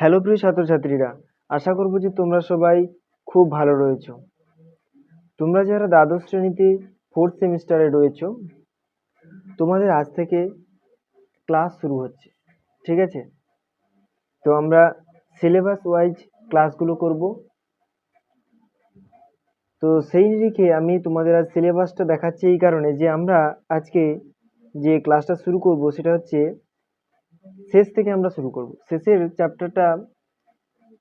Hello প্রিয় ছাত্রছাত্রীরা, আশা করব যে তোমরা সবাই খুব ভালো রয়েছো। তোমরা যারা দ্বাদশ শ্রেণীতে ফোর্থ সেমিস্টারে রয়েছো, তোমাদের আজ থেকে ক্লাস শুরু হচ্ছে, ঠিক আছে? তো আমরা সিলেবাস ওয়াইজ ক্লাসগুলো করব। তো সেই নিরিখে আমি তোমাদের আজ সিলেবাসটা দেখাচ্ছি এই কারণে যে আমরা আজকে যে ক্লাসটা শুরু করব সেটা হচ্ছে শেষ থেকে আমরা শুরু করব। শেষের চ্যাপ্টারটা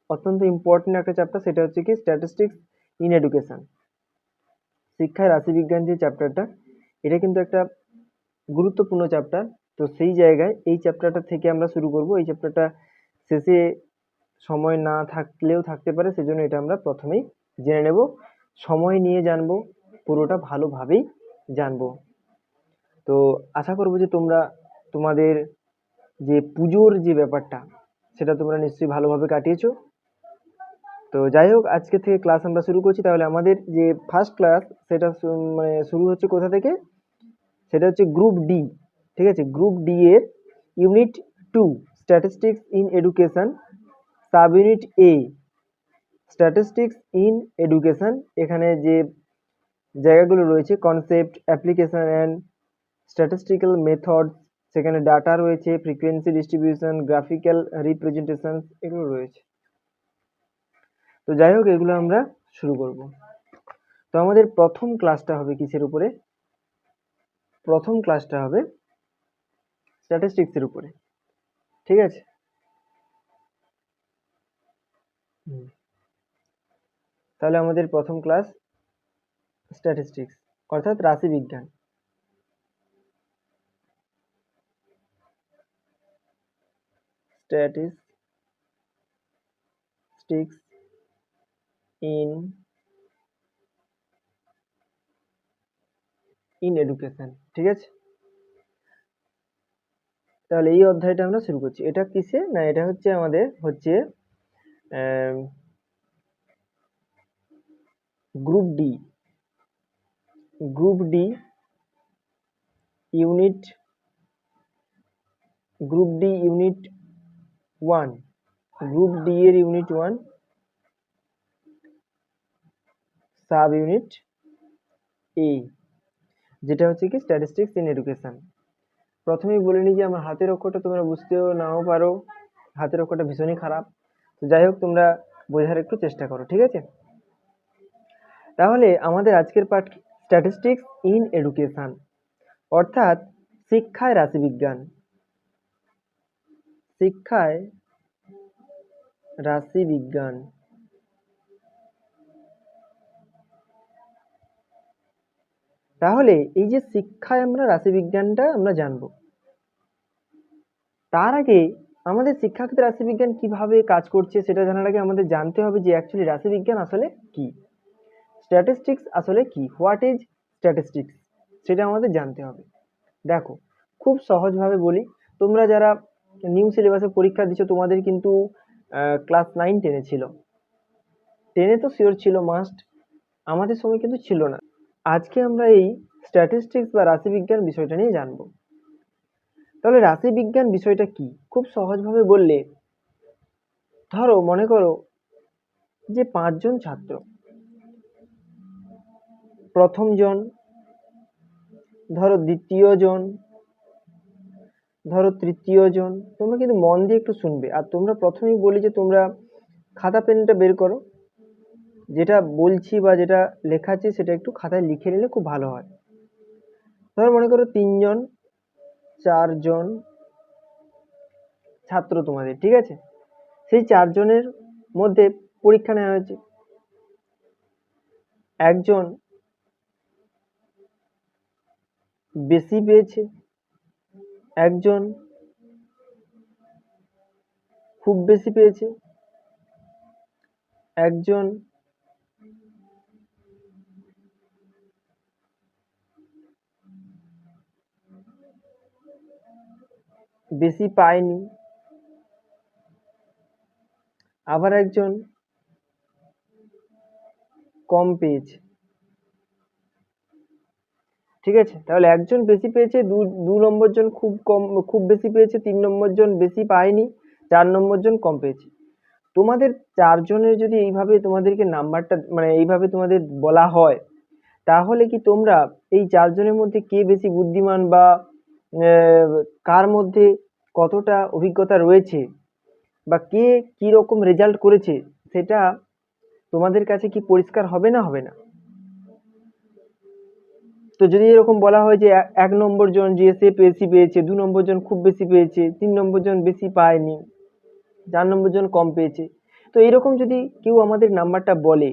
অত্যন্ত ইম্পর্টেন্ট একটা চ্যাপ্টার সেটা হচ্ছে কি স্ট্যাটিস্টিক্স ইন এডুকেশন শিক্ষায় রাশিবিজ্ঞান যে চ্যাপ্টারটা এটা কিন্তু একটা গুরুত্বপূর্ণ চ্যাপ্টার তো সেই জায়গায় এই চ্যাপ্টারটা থেকে আমরা শুরু করব। এই চ্যাপ্টারটা শেষে সময় না থাকলেও থাকতে পারে, সেজন্য এটা আমরা প্রথমেই জেনে নেব। সময় নিয়ে জানব, পুরোটা ভালোভাবেই জানব। তো আশা করব যে তোমরা তোমাদের যে পুজোর যে ব্যাপারটা, সেটা তোমরা নিশ্চয়ই ভালোভাবে কাটিয়েছো। তো যাই হোক, আজকে থেকে ক্লাস আমরা শুরু করছি। তাহলে আমাদের যে ফার্স্ট ক্লাস সেটা মানে শুরু হচ্ছে কোথা থেকে? সেটা হচ্ছে গ্রুপ ডি ঠিক আছে? গ্রুপ ডি এর unit two statistics in education sub unit A statistics in education এখানে যে জায়গাগুলো রয়েছে concept application and statistical method সেখানে ডাটা রয়েছে ফ্রিকোয়েন্সি ডিস্ট্রিবিউশন গ্রাফিক্যাল রিপ্রেজেন্টেশন এগুলো রয়েছে। তো যাই হোক, এগুলো আমরা শুরু করব। তো আমাদের প্রথম ক্লাসটা হবে কিসের উপরে? প্রথম ক্লাসটা হবে স্ট্যাটিস্টিক্সের উপরে। ঠিক আছে। তাহলে আমাদের প্রথম ক্লাস স্ট্যাটিস্টিক্স অর্থাৎ রাশিবিজ্ঞান স্ট্যাটিস্টিক্স ইন ইন এডুকেশন ঠিক আছে? তাহলে এই অধ্যায়টা আমরা শুরু করছি। এটা কিসে? না, এটা হচ্ছে আমাদের হচ্ছে group D group D unit group D unit one group D এর unit one sub unit A যেটা হচ্ছে কি স্ট্যাটিস্টিক্স ইন এডুকেশন প্রথমেই বলে নিই যে আমার হাতের অক্ষরটা তোমরা বুঝতেও নাও পারো, হাতের অক্ষরটা ভীষণই খারাপ। তো যাই হোক, তোমরা বোঝার একটু চেষ্টা করো, ঠিক আছে? তাহলে আমাদের আজকের পাঠ স্ট্যাটিস্টিক্স ইন এডুকেশন অর্থাৎ শিক্ষায় রাশিবিজ্ঞান। শিক্ষায় রাশিবিজ্ঞান তাহলে এই যে শিক্ষায় আমরা রাশিবিজ্ঞানটা আমরা জানব। তার আগে আমাদের শিক্ষাক্ষেত্রে রাশিবিজ্ঞান কীভাবে কাজ করছে সেটা জানার আগে আমাদের জানতে হবে যে অ্যাকচুয়ালি রাশিবিজ্ঞান আসলে কি? স্ট্যাটিস্টিক্স আসলে কি? হোয়াট ইজ স্ট্যাটিস্টিক্স সেটা আমাদের জানতে হবে। দেখো, খুব সহজভাবে বলি, তোমরা যারা নিউ সিলেবাসে পরীক্ষা দিচ্ছ তোমাদের কিন্তু ক্লাস নাইন টেনে ছিল। টেনে তো শিওর ছিল মাস্ট আমাদের সময় কিন্তু ছিল না। আজকে আমরা এই স্ট্যাটিস্টিক্স বা রাশিবিজ্ঞান বিষয়টা নিয়ে জানব। তাহলে রাশিবিজ্ঞান বিষয়টা কি? খুব সহজভাবে বললে, ধরো, মনে করো যে পাঁচজন ছাত্র। প্রথম জন ধরো দ্বিতীয় জন ধরো তৃতীয় জন, তোমরা কিন্তু মন দিয়ে একটু শুনবে। আর তোমরা প্রথমেই বলি যে তোমরা খাতা পেনটা বের করো। যেটা বলছি বা যেটা লেখা আছে সেটা একটু খাতায় লিখে নিলে খুব ভালো হয়। ধরো মনে করো তিনজন চারজন ছাত্র তোমাদের, ঠিক আছে? সেই চারজনের মধ্যে পরীক্ষা নেওয়া হয়েছে। একজন বেশি পেয়েছে একজন খুব বেশি পেয়েছে একজন বেশি পায়নি আবার একজন কম পেয়েছে। ঠিক আছে? তাহলে একজন বেশি পেয়েছে, দু দু নম্বর জন খুব কম, খুব বেশি পেয়েছে, তিন নম্বর জন বেশি পায়নি, চার নম্বর জন কম পেয়েছে। তোমাদের চারজনের যদি এইভাবে তোমাদেরকে নাম্বারটা মানে এইভাবে তোমাদের বলা হয়, তাহলে কি তোমরা এই চারজনের মধ্যে কে বেশি বুদ্ধিমান বা কার মধ্যে কতটা অভিজ্ঞতা রয়েছে, বা কে কি রকম রেজাল্ট করেছে, সেটা তোমাদের কাছে কি পরিষ্কার হবে না হবে না? তো যদি এরকম বলা হয় যে এক নম্বর জন সে বেশি পেয়েছে, দু নম্বর জন খুব বেশি পেয়েছে, তিন নম্বর জন বেশি পায়নি, চার নম্বর জন কম পেয়েছে। তো এরকম যদি কেউ আমাদের নাম্বারটা বলে,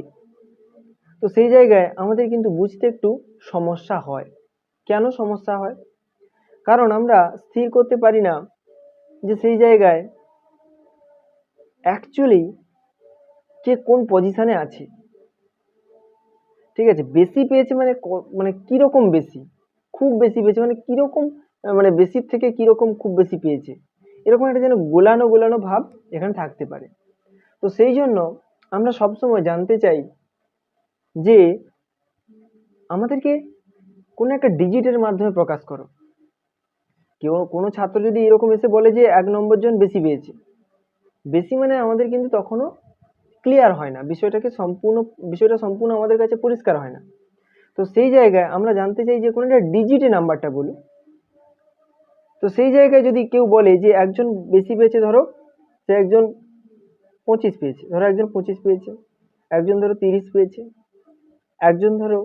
তো সেই জায়গায় আমাদের কিন্তু বুঝতে একটু সমস্যা হয়। কেন সমস্যা হয়? কারণ আমরা স্থির করতে পারি না যে সেই জায়গায় অ্যাকচুয়ালি কে কোন পজিশানে আছে। ঠিক আছে? বেশি পেয়েছে মানে মানে কীরকম বেশি? খুব বেশি পেয়েছে মানে কীরকম মানে বেশির থেকে কীরকম খুব বেশি পেয়েছে? এরকম একটা যেন গোলানো গোলানো ভাব এখানে থাকতে পারে। তো সেই জন্য আমরা সবসময় জানতে চাই যে আমাদেরকে কোনো একটা ডিজিটের মাধ্যমে প্রকাশ করো। কেউ, কোনো ছাত্র যদি এরকম এসে বলে যে এক নম্বর জন বেশি পেয়েছে, বেশি মানে আমাদের কিন্তু তখনও ক্লিয়ার হয় না। বিষয়টাকে সম্পূর্ণ, বিষয়টা সম্পূর্ণ আমাদের কাছে পরিষ্কার হয় না। তো সেই জায়গায় আমরা জানতে চাই যে কোনো একটা ডিজিটে নাম্বারটা বলুন। তো সেই জায়গায় যদি কেউ বলে যে একজন বেশি পেয়েছে, ধরো সে একজন পঁচিশ পেয়েছে, ধরো একজন পঁচিশ পেয়েছে, একজন ধরো তিরিশ পেয়েছে, একজন ধরো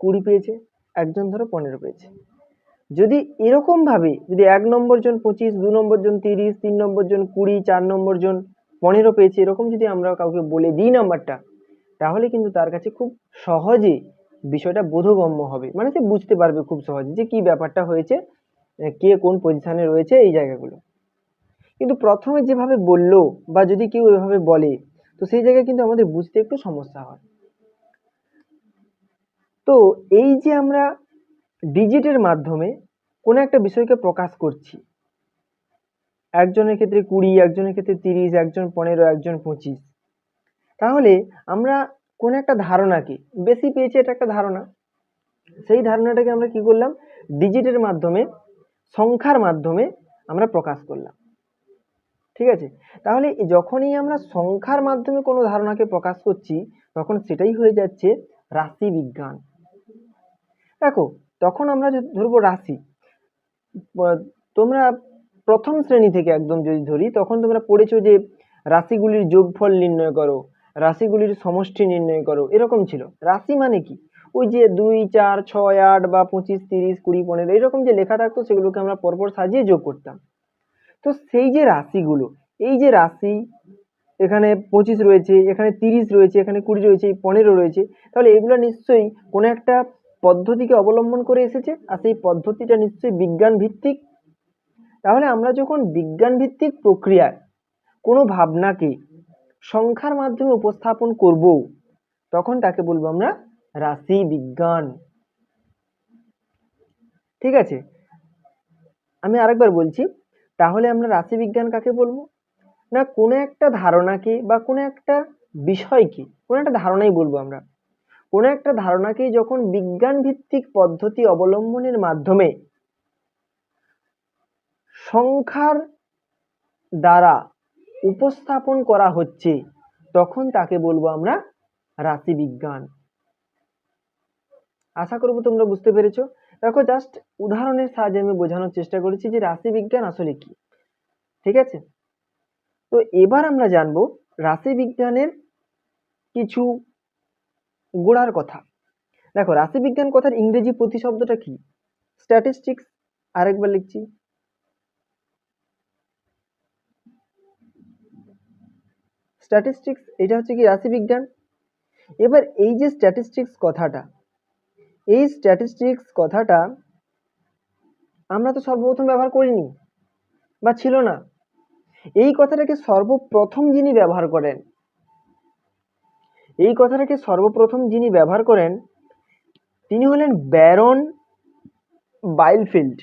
কুড়ি পেয়েছে, একজন ধরো পনেরো পেয়েছে। যদি এরকম ভাবে যদি এক নম্বর জন পঁচিশ, দু নম্বর জন তিরিশ, তিন নম্বর জন কুড়ি, চার নম্বর জন পনেরো পেয়েছে, এরকম যদি আমরা কাউকে বলে দিই নাম্বারটা, তাহলে কিন্তু তার কাছে খুব সহজে বিষয়টা বোধগম্য হবে। মানে সে বুঝতে পারবে খুব সহজে যে কি ব্যাপারটা হয়েছে কে কোন পজিশানে রয়েছে এই জায়গাগুলো। কিন্তু প্রথমে যেভাবে বলল বা যদি কেউ এভাবে বলে, তো সেই জায়গায় কিন্তু আমাদের বুঝতে একটু সমস্যা হয়। তো এই যে আমরা ডিজিটের মাধ্যমে কোনো একটা বিষয়কে প্রকাশ করছি একজনের ক্ষেত্রে কুড়ি, একজনের ক্ষেত্রে তিরিশ, একজন পনেরো, একজন পঁচিশ। তাহলে আমরা কোনো একটা ধারণাকে, বেশি পেয়েছে এটা একটা ধারণা। সেই ধারণাটাকে আমরা কি করলাম? ডিজিটের মাধ্যমে, সংখ্যার মাধ্যমে আমরা প্রকাশ করলাম। ঠিক আছে? তাহলে যখনই আমরা সংখ্যার মাধ্যমে কোনো ধারণাকে প্রকাশ করছি, তখন সেটাই হয়ে যাচ্ছে রাশি বিজ্ঞান। দেখো, তখন আমরা ধরবো রাশি। তোমরা প্রথম শ্রেণি থেকে একদম যদি ধরি, তখন তোমরা পড়েছো যে রাশিগুলির যোগফল নির্ণয় করো, রাশিগুলির সমষ্টি নির্ণয় করো, এরকম ছিল। রাশি মানে কি? ওই যে দুই, চার, ছয়, আট বা পঁচিশ, তিরিশ, কুড়ি, পনেরো, এরকম যে লেখা থাকতো, সেগুলোকে আমরা পরপর সাজিয়ে যোগ করতাম। তো সেই যে রাশিগুলো, এই যে রাশি, এখানে পঁচিশ রয়েছে, এখানে তিরিশ রয়েছে, এখানে কুড়ি রয়েছে, পনেরো রয়েছে, তাহলে এগুলো নিশ্চয়ই কোনো একটা পদ্ধতিকে অবলম্বন করে এসেছে, আর সেই পদ্ধতিটা নিশ্চয়ই বিজ্ঞান ভিত্তিক তাহলে আমরা যখন বিজ্ঞান ভিত্তিক প্রক্রিয়ায় কোনো ভাবনাকে সংখ্যার মাধ্যমে উপস্থাপন করব, তখন তাকে বলব আমরা রাশি বিজ্ঞান। ঠিক আছে? আমি আরেকবার বলছি, তাহলে আমরা রাশি বিজ্ঞান কাকে বলব? না, কোনো একটা ধারণাকে বা কোনো একটা বিষয়কে, কোনো একটা ধারণাই বলব আমরা। কোনো একটা ধারণাকে যখন বিজ্ঞান ভিত্তিক পদ্ধতি অবলম্বনের মাধ্যমে সংখ্যার দ্বারা উপস্থাপন করা হচ্ছে, তখন তাকে বলব আমরা রাশি বিজ্ঞান আশা করব তোমরা বুঝতে পেরেছ। দেখো জাস্ট উদাহরণের সাহায্যে আমি বোঝানোর চেষ্টা করেছি যে রাশি বিজ্ঞান আসলে কি। ঠিক আছে? তো এবার আমরা জানব রাশি বিজ্ঞানের কিছু গোড়ার কথা। দেখো রাশি বিজ্ঞান কথার ইংরেজি প্রতিশব্দটা কি? স্ট্যাটিস্টিক্স আরেকবার লিখছি। স্ট্যাটিস্টিক্স এটা হচ্ছে কি রাশিবিজ্ঞান। এবার এই যে স্ট্যাটিস্টিক্স কথাটা, এই স্ট্যাটিস্টিক্স কথাটা আমরা তো সর্বপ্রথম ব্যবহার করিনি, বা ছিল না। এই কথাটাকে সর্বপ্রথম যিনি ব্যবহার করেন, এই কথাটাকে সর্বপ্রথম যিনি ব্যবহার করেন, তিনি হলেন ব্যারন বাইলফিল্ড।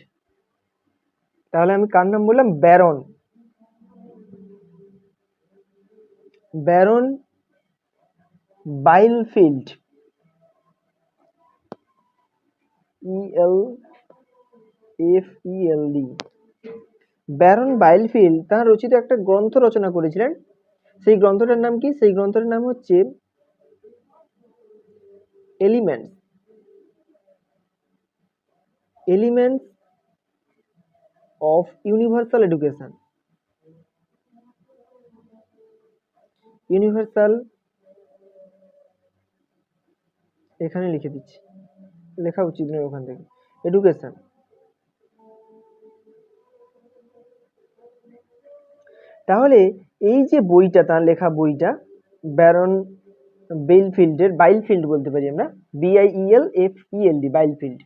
তাহলে আমি কার নাম বললাম? Baron. Baron Baylefield E L F E L D Baron Baylefield, তার রচিত একটা গ্রন্থ রচনা করেছিলেন। সেই গ্রন্থটার নাম কি? সেই গ্রন্থটার নাম হচ্ছে elements. Elements of universal education. Universal, এখানে লিখে দিচ্ছি। লেখা উচিত নয় ওখান থেকে। এডুকেশন তাহলে এই যে বইটা, তার লেখা বইটা ব্যারন বেলফিল্ডের বাইলফিল্ড বলতে পারি আমরা বিআইইএল এফ ইএলডি বাইলফিল্ড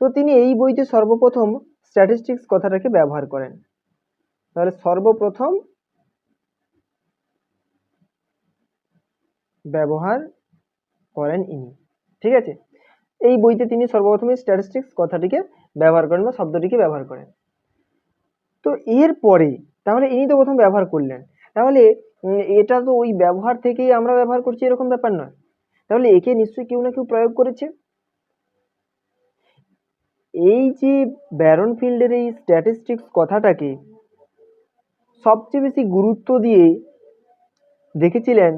তো তিনি এই বইতে সর্বপ্রথম স্ট্যাটিস্টিক্স কথাটাকে ব্যবহার করেন। তাহলে সর্বপ্রথম ব্যবহার করেন ইনি। ঠিক আছে? এই বইতে তিনি সর্বপ্রথম স্ট্যাটিস্টিক্স কথাটিকে ব্যবহার করেন বা শব্দটিকে ব্যবহার করেন। তো এরপরে তাহলে ইনি তো প্রথম ব্যবহার করলেন। তাহলে এটা তো ওই ব্যবহার থেকেই আমরা ব্যবহার করছি এরকম ব্যাপার নয়। তাহলে একে নিশ্চয়ই কেউ না কেউ প্রয়োগ করেছে। এই যে ব্যারন ফিল্ডের এই স্ট্যাটিস্টিক্স কথাটাকে সবচেয়ে বেশি গুরুত্ব দিয়ে দেখেছিলেন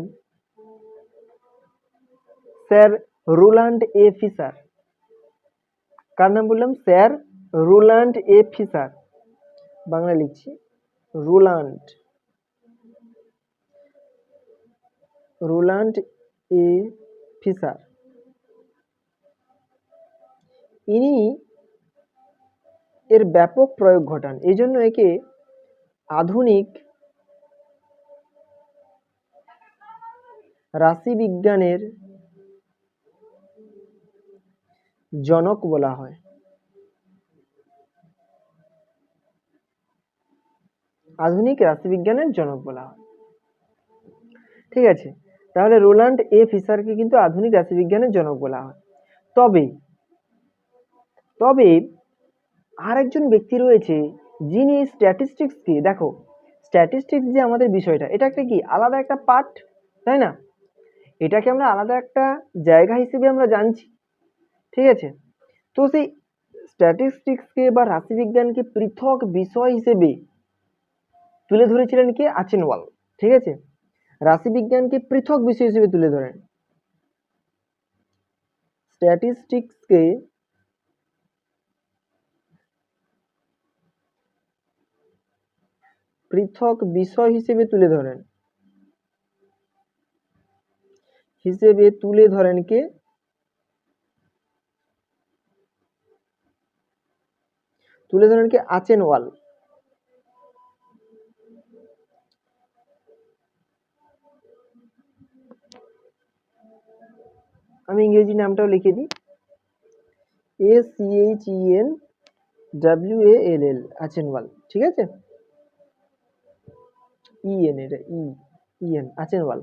স্যার রোল্যান্ড এ ফিসার কার নাম বললাম? Sir Roland A Fisher Bangla লিখছি। রোল্যান্ড রোল্যান্ড এ ফিসার ইনি এর ব্যাপক প্রয়োগ ঘটান। এই জন্য একে আধুনিক রাশিবিজ্ঞানের জনক বলা হয়। আধুনিক রাশিবিজ্ঞানের জনক বলা হয়। ঠিক আছে? তাহলে রোল্যান্ড এ ফিসারকে কিন্তু আধুনিক রাশিবিজ্ঞানের জনক বলা হয়। তবে তবে আর একজন ব্যক্তি রয়েছে যিনি স্ট্যাটিস্টিক্সকে দেখো স্ট্যাটিস্টিক্স যে আমাদের বিষয়টা, এটা একটা কি? আলাদা একটা পার্ট তাই না? এটাকে আমরা আলাদা একটা জায়গা হিসেবে আমরা জানছি। ঠিক আছে? তো সেই স্ট্যাটিস্টিক্সকে বা রাশিবিজ্ঞানকে পৃথক বিষয় হিসেবে তুলে ধরেছিলেন কে? আচেনওয়াল ঠিক আছে? রাশিবিজ্ঞানকে পৃথক বিষয় হিসেবে তুলে ধরেন। স্ট্যাটিস্টিক্সকে পৃথক বিষয় হিসেবে তুলে ধরেন। হিসেবে তুলে ধরেন কে? তুলে ধরেন কে আচেনওয়াল আমি ইংরেজি নামটাও লিখে দিই। A C H E N W A L L Achenwall ঠিক আছে? ই এন এটা ই ই এন আচেনওয়াল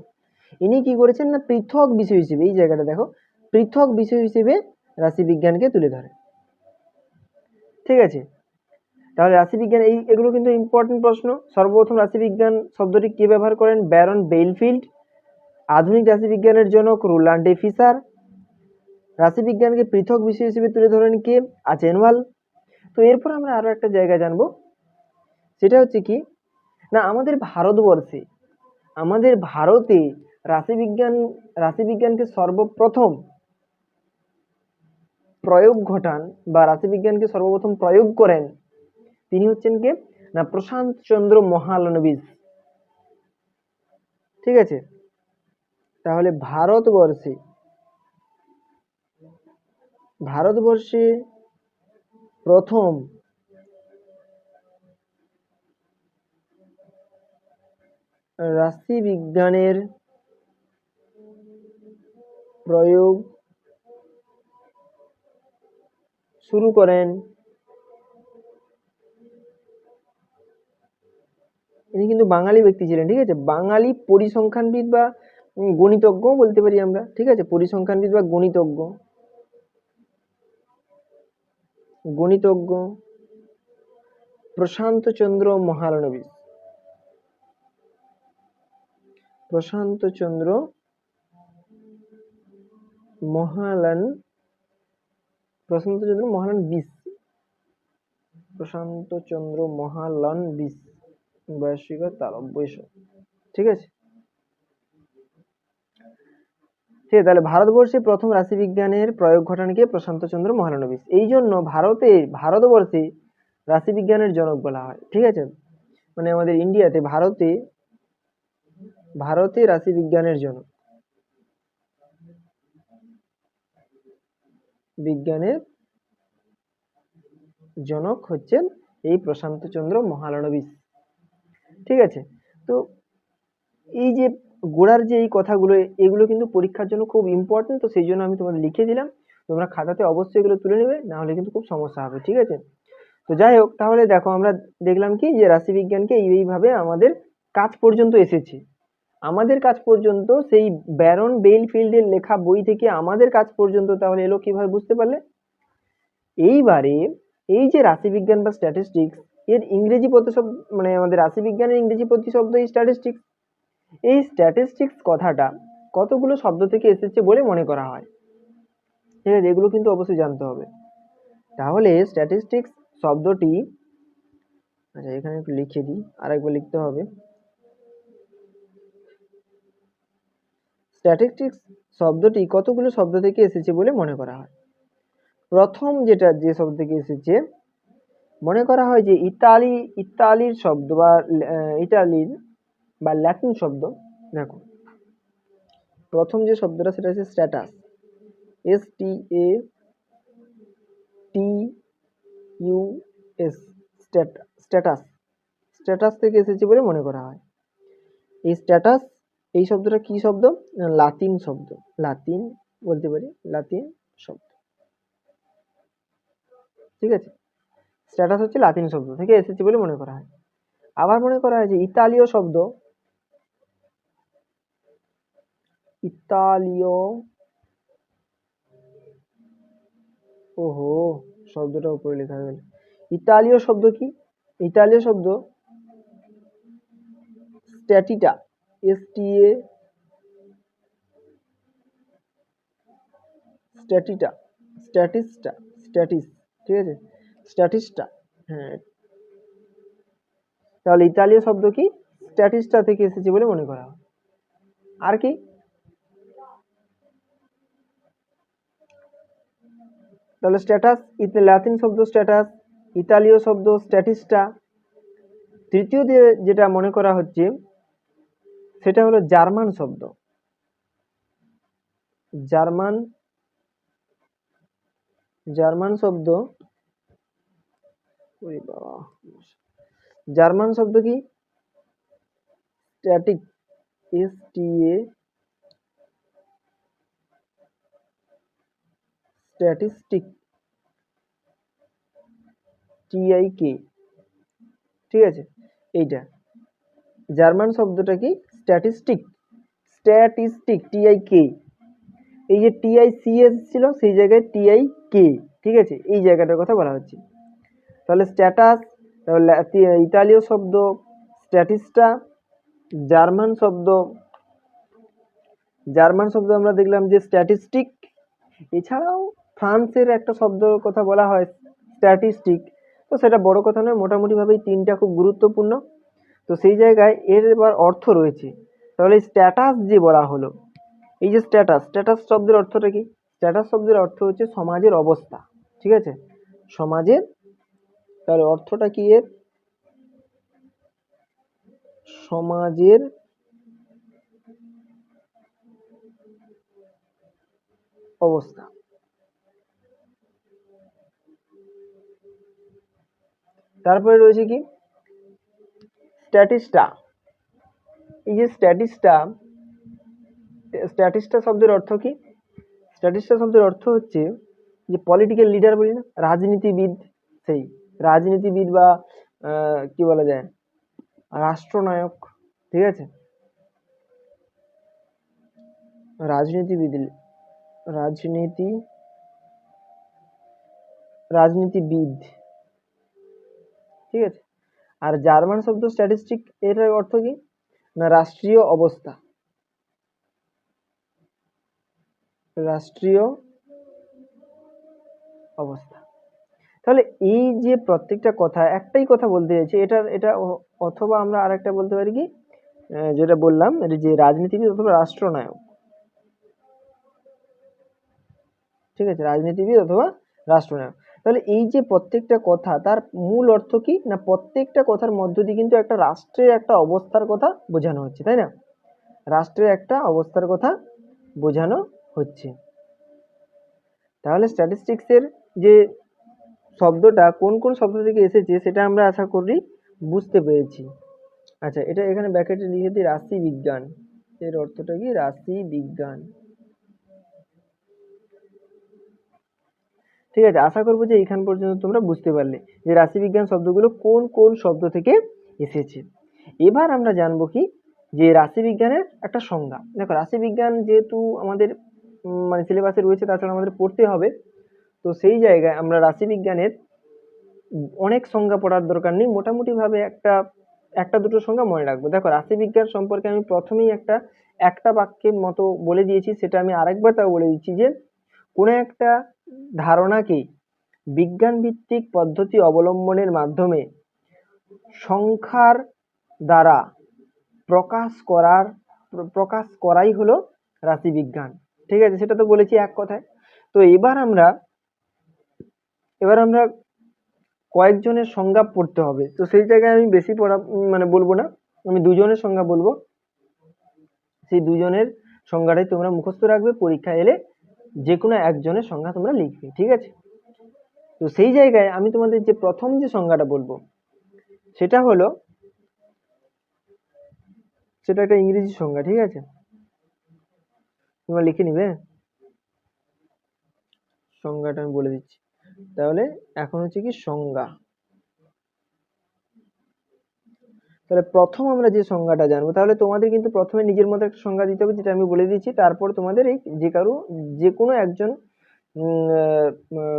ইনি কি করেছেন না, পৃথক বিষয় হিসেবে, এই জায়গাটা দেখো, পৃথক বিষয় হিসেবে রাশিবিজ্ঞানকে তুলে ধরে ঠিক আছে? তাহলে রাশিবিজ্ঞান, এই এগুলো কিন্তু ইম্পর্টেন্ট প্রশ্ন। সর্বপ্রথম রাশিবিজ্ঞান শব্দটি কে ব্যবহার করেন? Baron Baylefield. আধুনিক রাশিবিজ্ঞানের জনক রোল্যান্ড ডে ফিসার। রাশিবিজ্ঞানকে পৃথক বিষয় হিসেবে তুলে ধরেন কে? আচেনওয়াল। তো এরপর আমরা আরও একটা জায়গা জানব। সেটা হচ্ছে কি, না, আমাদের ভারতবর্ষে, আমাদের ভারতে রাশিবিজ্ঞান, রাশিবিজ্ঞানকে সর্বপ্রথম প্রয়োগ ঘটান বা রাশিবিজ্ঞানকে সর্বপ্রথম প্রয়োগ করেন তিনি হচ্ছেন কে? না, প্রশান্ত চন্দ্র মহালনবিস ঠিক আছে? তাহলে ভারতবর্ষে ভারতবর্ষে প্রথম রাশিবিজ্ঞানের প্রয়োগ শুরু করেন ইনি কিন্তু বাঙালি ব্যক্তি ছিলেন, ঠিক আছে? বাঙালি পরিসংখ্যানবিদ বা গণিতজ্ঞ বলতে পারি আমরা, ঠিক আছে? পরিসংখ্যানবিদ বা গণিতজ্ঞ। গণিতজ্ঞ প্রশান্ত চন্দ্র চন্দ্র মহালান প্রশান্ত চন্দ্র মহালান বিশ। প্রশান্ত চন্দ্র মহালান বিশ। বয়স্ক তালব্য এসব ঠিক আছে? ঠিক আছে, তাহলে ভারতবর্ষে প্রথম রাশিবিজ্ঞানের প্রয়োগ ঘটান কে প্রশান্তচন্দ্র মহালানবিস এই জন্য ভারতে, ভারতবর্ষে রাশিবিজ্ঞানের জনক বলা হয়। ঠিক আছে? মানে আমাদের ইন্ডিয়াতে, ভারতে ভারতে রাশিবিজ্ঞানের জনক। বিজ্ঞানের জনক হচ্ছেন এই প্রশান্তচন্দ্র মহালানবিস ঠিক আছে? তো এই যে গোড়ার যে এই কথাগুলো, এগুলো কিন্তু পরীক্ষার জন্য খুব ইম্পর্টেন্ট তো সেই জন্য আমি তোমাদের লিখে দিলাম। তোমরা খাতাতে অবশ্যই এগুলো তুলে নেবে, না হলে কিন্তু খুব সমস্যা হবে, ঠিক আছে? তো যাই হোক, তাহলে দেখো আমরা দেখলাম কি যে রাশিবিজ্ঞানকে এইভাবে আমাদের কাজ পর্যন্ত এসেছে। আমাদের কাজ পর্যন্ত সেই ব্যারন বেইলফিল্ডের লেখা বই থেকে আমাদের কাজ পর্যন্ত তাহলে এলো কীভাবে বুঝতে পারলে? এইবারে এই যে রাশিবিজ্ঞান বা স্ট্যাটিস্টিক্স এর ইংরেজি প্রতিশব্দ মানে আমাদের রাশিবিজ্ঞানের ইংরেজি প্রতিশব্দ স্ট্যাটিস্টিক্স এই স্ট্যাটিস্টিক্স কথাটা কতগুলো শব্দ থেকে এসেছে বলে মনে করা হয়? ঠিক আছে, এগুলো কিন্তু অবশ্যই জানতে হবে। তাহলে স্ট্যাটিস্টিক্স শব্দটি আচ্ছা এখানে একটু লিখে দিই, আরেকবার লিখতে হবে। স্ট্যাটিস্টিক্স শব্দটি কতগুলো শব্দ থেকে এসেছে বলে মনে করা হয়? প্রথম যেটা, যে শব্দ থেকে এসেছে মনে করা হয় যে ইতালি, ইতালির শব্দ বা ইতালির বা ল্যাটিন শব্দ, দেখো। প্রথম যে শব্দটা সেটা হচ্ছে status. S T A T U S status. Status থেকে এসেছে বলে মনে করা হয়। এই স্ট্যাটাস, এই শব্দটা কি শব্দ? লাতিন শব্দ। লাতিন বলতে পারি, লাতিন শব্দ। ঠিক আছে? স্ট্যাটাস হচ্ছে লাতিন শব্দ থেকে এসেছে বলে মনে করা হয়। আবার মনে করা হয় যে ইতালীয় শব্দ, ইতালীয় ওহো, শব্দটা উপরে লেখা গেল। ইতালীয় শব্দ কি? ইতালীয় শব্দ স্ট্যাটিটা এস টি এ স্ট্যাটিটা, স্ট্যাটিসটা, স্ট্যাটিস, ঠিক আছে? স্ট্যাটিসটা। হ্যাঁ। তাহলে ইতালীয় শব্দ কি? স্ট্যাটিসটা থেকে এসেছে বলে মনে করা হয়। আর কি? তাহলে স্ট্যাটাস লাতিন শব্দ স্ট্যাটাস, ইতালীয় শব্দ স্ট্যাটিস্টা। তৃতীয় যে- যেটা মনে করা হচ্ছে, সেটা হলো জার্মান শব্দ। জার্মান জার্মান শব্দ ওরে বাবা, জার্মান শব্দ কি? Static S T A statistic T I K ঠিক আছে? এইটা, জার্মান শব্দটা কি? স্ট্যাটিস্টিক স্ট্যাটিস্টিক টিআই কে এই যে টিআই সি এস ছিল, সেই জায়গায় টিআই কে ঠিক আছে? এই জায়গাটার কথা বলা হচ্ছে। তাহলে স্ট্যাটাস ইতালীয় শব্দ স্ট্যাটিস্টা জার্মান শব্দ। জার্মান শব্দ আমরা দেখলাম যে স্ট্যাটিস্টিক এছাড়াও ফ্রান্সের একটা শব্দ কথা বলা হয় স্ট্যাটিস্টিক তো সেটা বড় কথা নয় মোটামুটিভাবেই তিনটা খুব গুরুত্বপূর্ণ। তো সেই জায়গায় এর এবার অর্থ রয়েছে। তাহলে স্ট্যাটাস যে বলা হলো, এই যে স্ট্যাটাস স্ট্যাটাস শব্দের অর্থটা কি? স্ট্যাটাস শব্দের অর্থ হচ্ছে সমাজের অবস্থা, ঠিক আছে? সমাজের তাহলে অর্থটা কি এর? সমাজের অবস্থা। তারপরে রয়েছে কি? স্ট্যাটিস্টা। এই যে স্ট্যাটিস্টা স্ট্যাটিস্টা শব্দের অর্থ কি? স্ট্যাটিস্টা শব্দের অর্থ হচ্ছে যে পলিটিক্যাল লিডার বলি না, রাজনীতিবিদ সেই। রাজনীতিবিদ বা কি বলা যায়, রাষ্ট্রনায়ক, ঠিক আছে? রাজনীতিবিদ, রাজনীতি, রাজনীতিবিদ, ঠিক আছে? আর জার্মান শব্দ স্ট্যাটিস্টিক এটার অর্থ কি? না, রাষ্ট্রীয় অবস্থা। রাষ্ট্রীয় অবস্থা। তাহলে এই যে প্রত্যেকটা কথা, একটাই কথা বলতে চাইছি, এটার, এটা অথবা আমরা আরেকটা বলতে পারি কি? যেটা বললাম, এটা যে রাজনীতিবিদ অথবা রাষ্ট্রনায়ক। ঠিক আছে, রাজনীতিবিদ অথবা রাষ্ট্রনায়ক। তাহলে এই যে প্রত্যেকটা কথা, তার মূল অর্থ কি? না, প্রত্যেকটা কথার মধ্য দিয়ে কিন্তু একটা রাষ্ট্রের একটা অবস্থার কথা বোঝানো হচ্ছে, তাই না? রাষ্ট্রের একটা অবস্থার কথা বোঝানো হচ্ছে। তাহলে স্ট্যাটিস্টিক্সের যে শব্দটা কোন কোন শব্দ থেকে এসেছে সেটা আমরা আশা করি বুঝতে পেরেছি। আচ্ছা এটা এখানে ব্যাকেটে লিখে দিই, রাশি বিজ্ঞান। এর অর্থটা কি? রাশি বিজ্ঞান। ঠিক আছে, আশা করব যে এখান পর্যন্ত তোমরা বুঝতে পারলে যে রাশিবিজ্ঞান শব্দগুলো কোন কোন শব্দ থেকে এসেছে। এবার আমরা জানব কি? যে রাশিবিজ্ঞানের একটা সংজ্ঞা। দেখো রাশিবিজ্ঞান যেহেতু আমাদের মানে সিলেবাসে রয়েছে, তাছাড়া আমাদের পড়তে হবে। তো সেই জায়গায় আমরা রাশিবিজ্ঞানের অনেক সংজ্ঞা পড়ার দরকার নেই। মোটামুটিভাবে একটা একটা দুটো সংজ্ঞা মনে রাখব। দেখো, রাশিবিজ্ঞান সম্পর্কে আমি প্রথমেই একটা একটা বাক্যের মতো বলে দিয়েছি, সেটা আমি আরেকবার তাও বলে দিচ্ছি যে, কোনো একটা ধারণাকে বিজ্ঞান ভিত্তিক পদ্ধতি অবলম্বনের মাধ্যমে সংখ্যার দ্বারা প্রকাশ করার, প্রকাশ করাই হলো রাশিবিজ্ঞান। ঠিক আছে, সেটা তো বলেছি এক কথায়। তো এবার আমরা এবার আমরা কয়েকজনের সংজ্ঞা পড়তে হবে। তো সেই জায়গায় আমি বেশি পড়া মানে বলব না, আমি দুজনের সংজ্ঞা বলব। সেই দুজনের সংজ্ঞাটাই তোমরা মুখস্থ রাখবে, পরীক্ষা এলে যে কোনো একজনের সংজ্ঞা তোমরা লিখবে, ঠিক আছে? তো সেই জায়গায় আমি তোমাদের যে প্রথম যে সংজ্ঞাটা বলব, সেটা হলো, সেটা একটা ইংরেজি সংজ্ঞা, ঠিক আছে? তোমরা লিখে নিবে? সংজ্ঞাটা আমি বলে দিচ্ছি। তাহলে এখন হচ্ছে কি সংজ্ঞা। তাহলে প্রথম আমরা যে সংজ্ঞাটা জানব, তাহলে তোমাদের কিন্তু প্রথমে নিজের মতো একটা সংজ্ঞা দিতে হবে, যেটা আমি বলে দিচ্ছি। তারপর তোমাদের এই যে কারও, যে কোনো একজন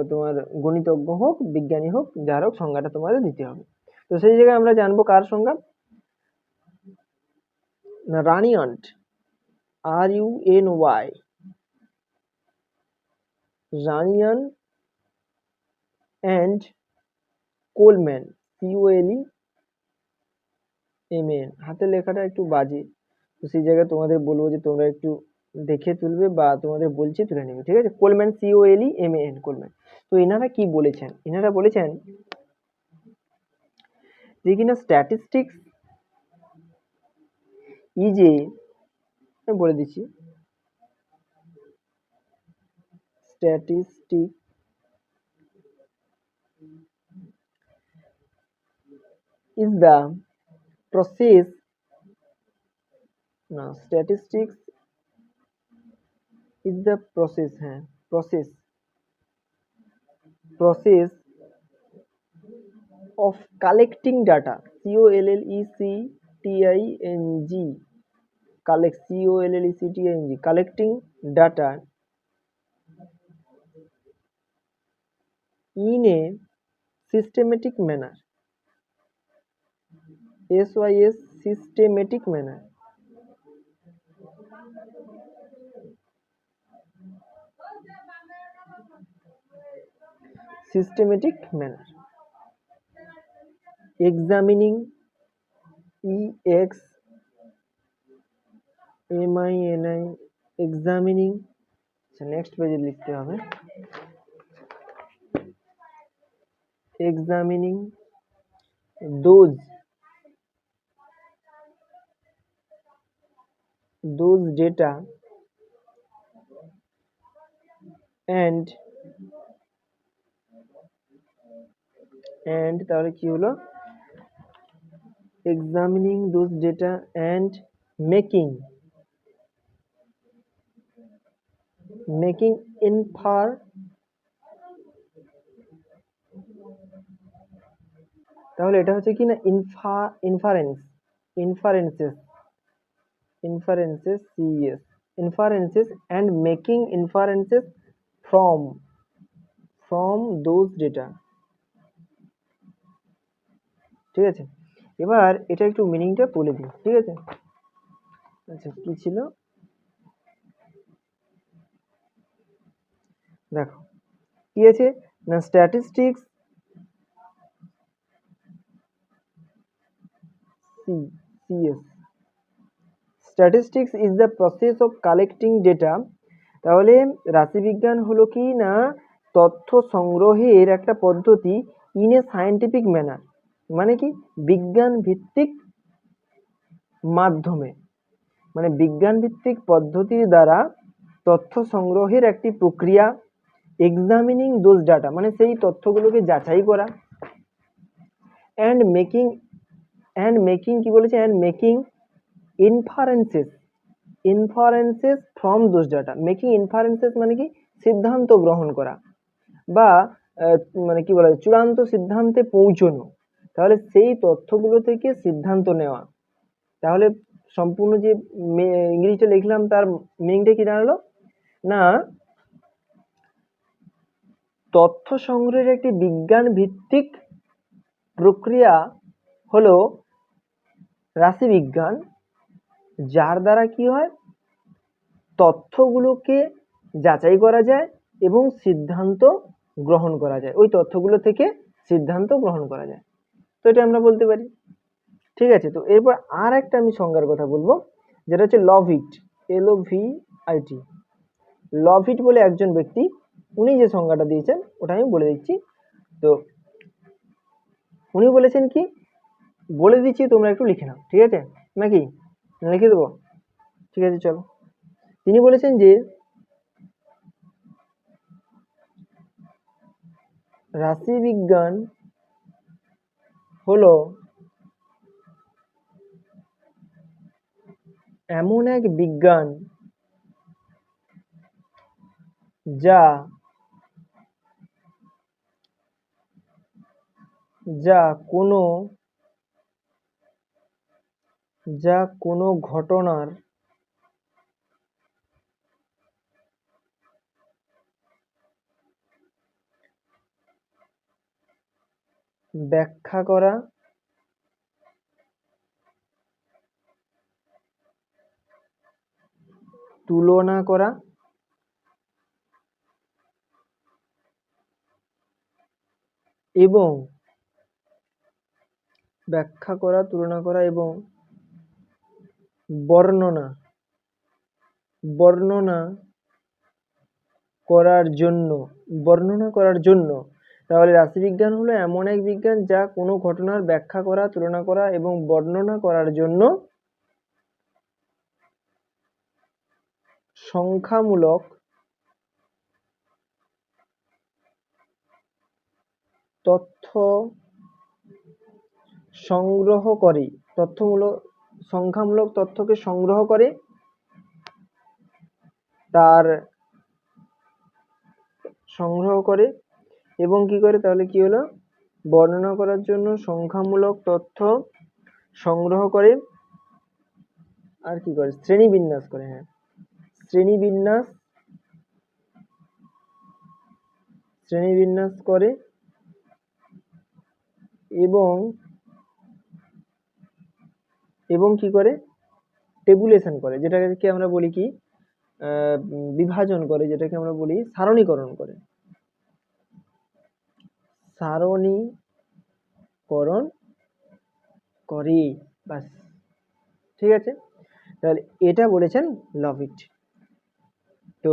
তোমার গণিতজ্ঞ হোক, বিজ্ঞানী হোক, যার হোক সংজ্ঞাটা তোমাদের দিতে হবে। তো সেই জায়গায় আমরা জানব কার সংজ্ঞা? না Runyon R U N Y Runyon and Coleman C O L E M N হাতের লেখাটা একটু বাজে। তো সেই জায়গায় তোমাদের বলব যে তোমরা একটু দেখে তুলবে বা তোমাদের বলছি তুলে নেবে, ঠিক আছে? Coleman C O L E M N Coleman তো এনারা কি বলেছেন? এনারা বলেছেন যে কিনা স্ট্যাটিস্টিক্স ইজ বলে দিচ্ছি statistic is the process. Now statistics is the process है process. Process of collecting data. C o l l e c t i n g. Collect c o l l e c t i n g. Collecting data in a systematic manner. SYS systematic manner. Systematic manner. Examining EX MINI examining আচ্ছা next পেজে লিখতে হবে examining those those data and and তাহলে কি হলো examining those data and making making infer তাহলে এটা হচ্ছে কি না ইনফা inference inferences inferences CES inferences and making inferences from from those data ঠিক আছে এবার এটা একটু মিনিংটা বলে দিই ঠিক আছে আচ্ছা কি ছিল দেখো কি আছে না statistics C C S Statistics is the process of collecting data তাহলে রাশিবিজ্ঞান হলো কি না? তথ্য সংগ্রহের একটা পদ্ধতি ইন এ সায়েন্টিফিক ম্যানার মানে কি? বিজ্ঞান ভিত্তিক মাধ্যমে। মানে বিজ্ঞান ভিত্তিক পদ্ধতির দ্বারা তথ্য সংগ্রহের একটি প্রক্রিয়া এক্সামিনিং দোজ ডাটা মানে সেই তথ্যগুলোকে যাচাই করা। অ্যান্ড মেকিং অ্যান্ড মেকিং কি বলেছে? And making inferences inferences from those data making inferences মানে কি? সিদ্ধান্ত গ্রহণ করা বা মানে কি বলা চূড়ান্ত সিদ্ধান্তে পৌঁছনো। তাহলে সেই তথ্যগুলো থেকে সিদ্ধান্ত নেওয়া। তাহলে সম্পূর্ণ যে ইংরেজিটা লিখলাম তার মিনিংটা কি দাঁড়াল? না, তথ্য সংগ্রহের একটি বিজ্ঞান ভিত্তিক প্রক্রিয়া হলো রাশিবিজ্ঞান যার দ্বারা কি হয়? তথ্যগুলোকে যাচাই করা যায় এবং সিদ্ধান্ত গ্রহণ করা যায়। ওই তথ্যগুলো থেকে সিদ্ধান্ত গ্রহণ করা যায়। তো এটা আমরা বলতে পারি। ঠিক আছে? তো এরপর আর একটা আমি সংজ্ঞার কথা বলব, যেটা হচ্ছে লভিট এল ও ভি আই টি লভিট বলে একজন ব্যক্তি, উনি যে সংজ্ঞাটা দিয়েছেন, ওটা আমি বলে দিচ্ছি। তো উনি বলেছেন কি? বলে দিচ্ছি, তোমরা একটু লিখে নাও। ঠিক আছে? নাকি? লিখে দেবো। ঠিক আছে, চলো। তিনি বলেছেন যে, রাশিবিজ্ঞান হলো এমন এক বিজ্ঞান যা যা কোনো যা কোনো ঘটনার ব্যাখ্যা করা তুলনা করা এবং ব্যাখ্যা করা তুলনা করা এবং বর্ণনা বর্ণনা করার জন্য, বর্ণনা করার জন্য। তাহলে রাশিবিজ্ঞান হলো এমন এক বিজ্ঞান যা কোনো ঘটনার ব্যাখ্যা করা, তুলনা করা এবং বর্ণনা করার জন্য সংখ্যামূলক তথ্য সংগ্রহ করে। তথ্যমূলক সংখ্যামূলক তথ্যকে সংগ্রহ করে তার সংগ্রহ করে এবং কি করে? তাহলে কি হলো? বর্ণনা করার জন্য সংখ্যামূলক তথ্য সংগ্রহ করে আর কি করে? শ্রেণি বিন্যাস করে হ্যাঁ। শ্রেণি বিন্যাস শ্রেণি বিন্যাস করে এবং এবং কি করে? টেবুলেশন করে, যেটাকে আমরা বলি কি বিভাজন করে, যেটাকে আমরা বলি সারণীকরণ করে। সারণীকরণ করে বাস ঠিক আছে? তাহলে এটা বলেছেন লভিট তো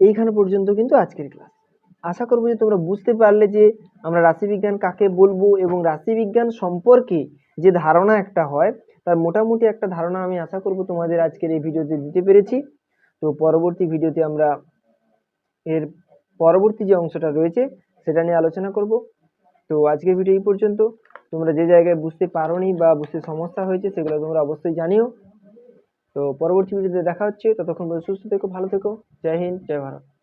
এইখানে পর্যন্ত কিন্তু আজকের ক্লাস। আশা করব যে তোমরা বুঝতে পারলে যে আমরা রাশিবিজ্ঞান কাকে বলব এবং রাশিবিজ্ঞান সম্পর্কে যে ধারণা একটা হয়, তার মোটামুটি একটা ধারণা আমি আশা করব তোমাদের আজকের এই ভিডিওতে দিতে পেরেছি। তো পরবর্তী ভিডিওতে আমরা এর পরবর্তী যে অংশটা রয়েছে, সেটা নিয়ে আলোচনা করব। তো আজকের ভিডিও এই পর্যন্ত। তোমরা যে জায়গায় বুঝতে পারোনি বা বুঝতে সমস্যা হয়েছে, সেগুলো তোমরা অবশ্যই জানিও। তো পরবর্তী ভিডিওতে দেখা হচ্ছে। ততক্ষণ সুস্থ থেকো, ভালো থেকো। জয় হিন্দ, জয় ভারত।